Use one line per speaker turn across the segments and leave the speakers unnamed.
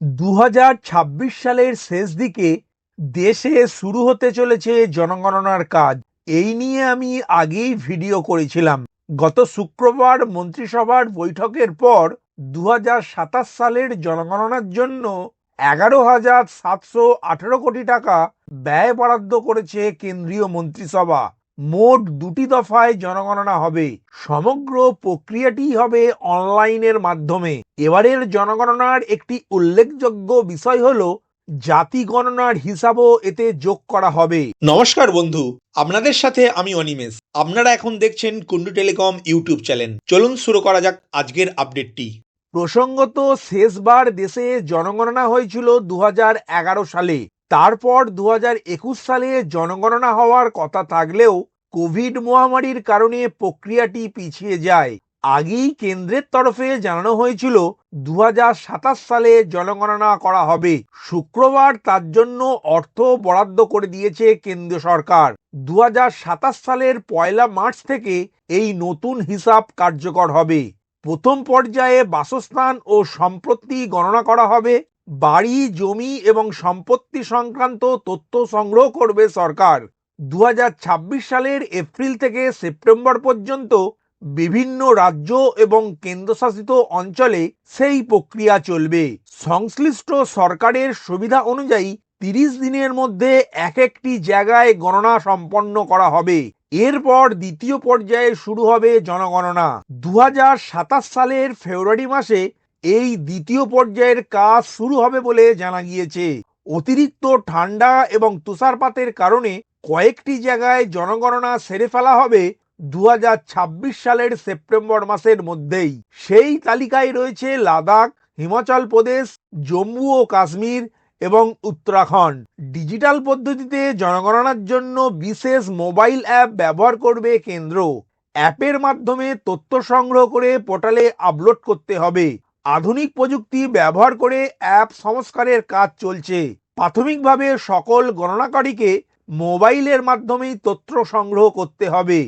দু হাজার ছাব্বিশ সালের শেষ দিকে দেশে শুরু হতে চলেছে জনগণনার কাজ। এই নিয়ে আমি আগেই ভিডিও করেছিলাম। গত শুক্রবার মন্ত্রিসভার বৈঠকের পর দু হাজার সাতাশ সালের জনগণনার জন্য এগারো হাজার সাতশো কোটি টাকা ব্যয় বরাদ্দ করেছে কেন্দ্রীয় মন্ত্রিসভা। মোট দুটি দফায় জনগণনা হবে। সমগ্র প্রক্রিয়াটি হবে অনলাইনের মাধ্যমে। এবারের জনগণনার একটি উল্লেখযোগ্য বিষয় হল জাতি গণনার হিসাবও এতে যোগ করা হবে।
নমস্কার বন্ধু আপনাদের সাথে আমি অনিমেষ। আপনারা এখন দেখছেন কুন্ডু টেলিকম ইউটিউব চ্যানেল। চলুন শুরু করা যাক আজকের আপডেটটি।
প্রসঙ্গত শেষবার দেশে জনগণনা হয়েছিল দু হাজার এগারো সালে। তারপর দু হাজার একুশ সালে জনগণনা হওয়ার কথা থাকলেও কোভিড মহামারীর কারণে প্রক্রিয়াটি পিছিয়ে যায়। আগেই কেন্দ্রের তরফে জানানো হয়েছিল দু হাজার সাতাশ সালে জনগণনা করা হবে। শুক্রবার তার জন্য অর্থ বরাদ্দ করে দিয়েছে কেন্দ্র সরকার। দু হাজার সাতাশ সালের পয়লা মার্চ থেকে এই নতুন হিসাব কার্যকর হবে। প্রথম পর্যায়ে বাসস্থান ও সম্পত্তি গণনা করা হবে। বাড়ি, জমি এবং সম্পত্তি সংক্রান্ত তথ্য সংগ্রহ করবে সরকার। দু হাজার ছাব্বিশ সালের এপ্রিল থেকে সেপ্টেম্বর পর্যন্ত বিভিন্ন রাজ্য এবং কেন্দ্রশাসিত অঞ্চলে সেই প্রক্রিয়া চলবে। সংশ্লিষ্ট সরকারের সুবিধা অনুযায়ী তিরিশ দিনের মধ্যে এক একটি জায়গায় গণনা সম্পন্ন করা হবে। এরপর দ্বিতীয় পর্যায়ে শুরু হবে জনগণনা। দু হাজার সাতাশ সালের ফেব্রুয়ারি মাসে এই দ্বিতীয় পর্যায়ের কাজ শুরু হবে বলে জানা গিয়েছে। অতিরিক্ত ঠান্ডা এবং তুষারপাতের কারণে কয়েকটি জায়গায় জনগণনা সেরে ফেলা হবে দু হাজার ছাব্বিশ সালের সেপ্টেম্বর মাসের মধ্যেই। সেই তালিকায় রয়েছে লাদাখ, হিমাচল প্রদেশ, জম্মু ও কাশ্মীর এবং উত্তরাখণ্ড। ডিজিটাল পদ্ধতিতে জনগণনার জন্য বিশেষ মোবাইল অ্যাপ ব্যবহার করবে কেন্দ্র। অ্যাপের মাধ্যমে তথ্য সংগ্রহ করে পোর্টালে আপলোড করতে হবে। আধুনিক প্রযুক্তি ব্যবহার করে অ্যাপ সংস্কারের কাজ চলছে। প্রাথমিকভাবে সকল গণনাকারীকে মোবাইলের মাধ্যমেই তথ্য সংগ্রহ করতে হবে।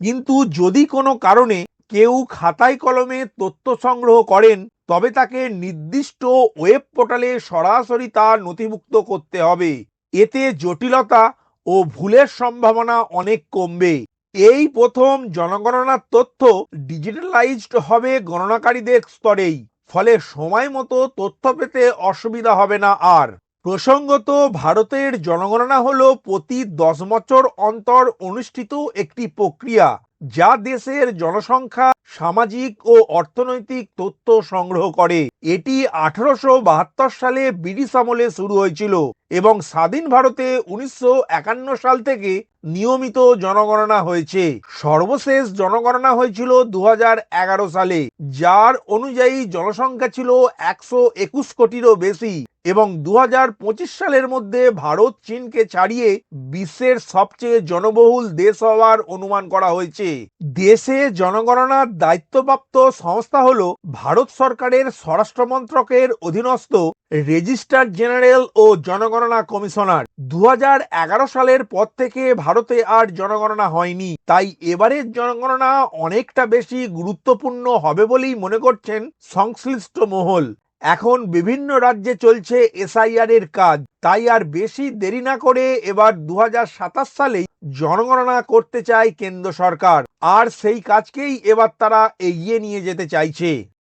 কিন্তু যদি কোনো কারণে কেউ খাতায় কলমে তথ্য সংগ্রহ করেন, তবে তাকে নির্দিষ্ট ওয়েব পোর্টালে সরাসরি তা নথিভুক্ত করতে হবে। এতে জটিলতা ও ভুলের সম্ভাবনা অনেক কমবে। এই প্রথম জনগণনার তথ্য ডিজিটালাইজড হবে গণনাকারীদের স্তরেই, ফলে সময় মতো তথ্য পেতে অসুবিধা হবে না আর। প্রসঙ্গত ভারতের জনগণনা হল প্রতি দশ বছর অন্তর অনুষ্ঠিত একটি প্রক্রিয়া। যা দেশের জনসংখ্যা, সামাজিক ও অর্থনৈতিক তথ্য সংগ্রহ করে। এটি আঠারোশো বাহাত্তর সালে ব্রিটিশ আমলে শুরু হয়েছিল এবং স্বাধীন ভারতে উনিশশো একান্ন সাল থেকে নিয়মিত জনগণনা হয়েছে। সর্বশেষ জনগণনা হয়েছিল দু হাজার এগারো সালে, যার অনুযায়ী জনসংখ্যা ছিল একশো একুশ কোটিরও বেশি এবং দু হাজার পঁচিশ সালের মধ্যে ভারত চীনকে ছাড়িয়ে বিশ্বের সবচেয়ে জনবহুল দেশ হওয়ার অনুমান করা দেশে জনগণনার দায়িত্বপ্রাপ্ত সংস্থা হল ভারত সরকারের স্বরাষ্ট্র মন্ত্রকের অধীনস্থ রেজিস্ট্রার জেনারেল ও জনগণনা কমিশনার। দু হাজার এগারো সালের পর থেকে ভারতে আর জনগণনা হয়নি। তাই এবারের জনগণনা অনেকটা বেশি গুরুত্বপূর্ণ হবে বলেই মনে করছেন সংশ্লিষ্ট মহল। এখন বিভিন্ন রাজ্যে চলছে এসআইআর এর কাজ। তাই আর বেশি দেরি না করে এবার দু হাজার সাতাশ সালেই জনগণনা করতে চায় কেন্দ্র সরকার। আর সেই কাজকেই এবার তারা এগিয়ে নিয়ে যেতে চাইছে।